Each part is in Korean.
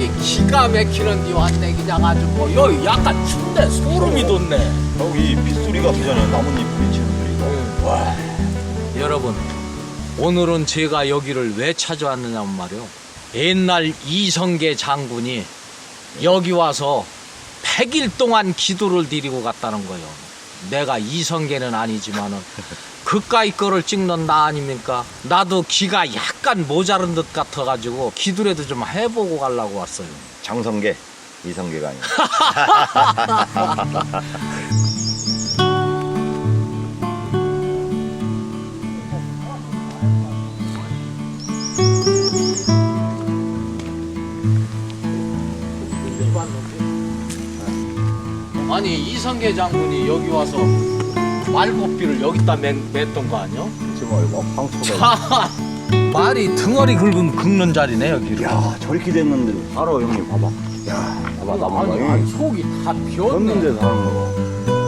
자 여기 기가 막히는 데 왔네 그냥 아주 뭐 여기 약간 춥네 소름이 돋네. 여기 빗소리가 들잖아요. 나뭇잎 부딪히는 소리가. 여러분 오늘은 제가 여기를 왜 찾아왔느냐면 말이요. 옛날 이성계 장군이 여기 와서 100일 동안 기도를 드리고 갔다는 거예요. 내가 이성계는 아니지만은 그까이 거를 찍는 나 아닙니까 나도 기가 약간 모자른 듯 같아가지고 기도라도 좀 해보고 가려고 왔어요 장성계, 이성계가 아니고. 아니 이성계 장군이 여기 와서 말고삐를 여기다 맸, 맸던 거 아니야? 그렇지 말고 황초가. 자, 말이 등어리 긁은 긁는 자리네 여기를. 야 저렇게 됐는데 살아 형님 봐봐. 야 봐봐 나무가. 아니, 아니 속이 다 비었네. 졌는데 사는 거. 원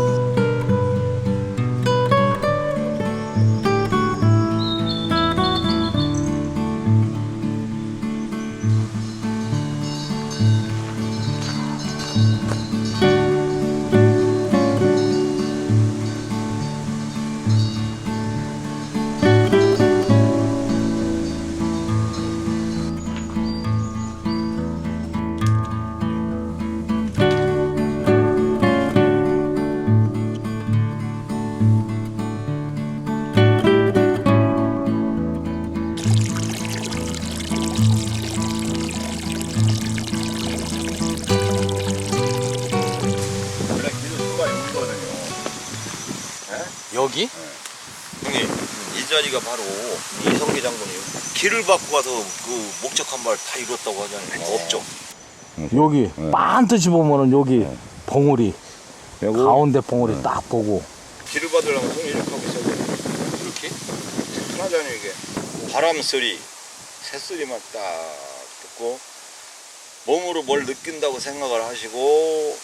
여기? 형님 이 자리가 바로 이성계 장군이 길을 받고 가서 그 목적한 말 다 이뤘다고 하잖아요. 없죠. 여기 네. 반드시 보면은 여기 봉우리 그리고 가운데 봉우리 딱 보고. 길을 받으려면 손 이렇게 하고 있어야 돼. 이렇게? 편하잖아요 이게. 바람 소리, 새 소리만 딱 듣고 몸으로 뭘 느낀다고 생각을 하시고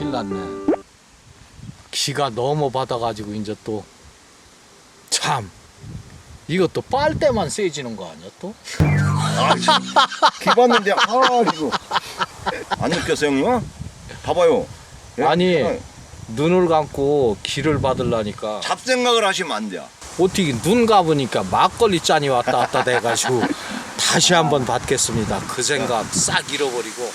큰일 났네. 기가 너무 받아가지고 이제 또 참. 이것도 빨 때만 세지는 거 아니야 또? 기 봤는데 아 이거 안 느꼈어요 형님? 봐봐요. 예? 아니. 하나, 눈을 감고 기를 받으려니까 잡생각을 하시면 안 돼요. 어떻게 눈 감으니까 막걸리 잔이 왔다 갔다 돼가지고 다시 한번 받겠습니다. 그 생각 싹 잃어버리고.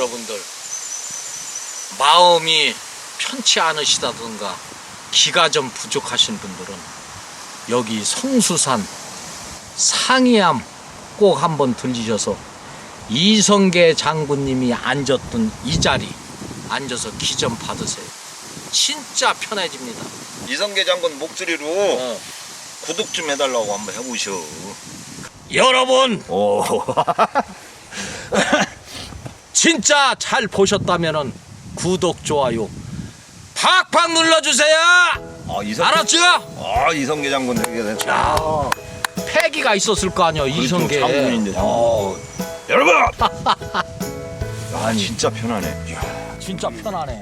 여러분들 마음이 편치 않으시다든가 기가 좀 부족하신 분들은 여기 성수산 상이암 꼭 한번 들리셔서 이성계 장군님이 앉았던 이 자리 앉아서 기 좀 받으세요. 진짜 편해집니다. 이성계 장군 목소리로 어. 구독 좀 해달라고 한번 해보셔. 여러분 오. 진짜 잘 보셨다면은 구독 좋아요 팍팍 눌러주세요. 아 이성. 알았죠? 아 이성계 장군 되게 됐다. 자, 패기가 있었을 거 아니야 이성계. 그렇죠, 장군인데, 장군. 어, 여러분. 아 진짜 편하네. 진짜 편하네.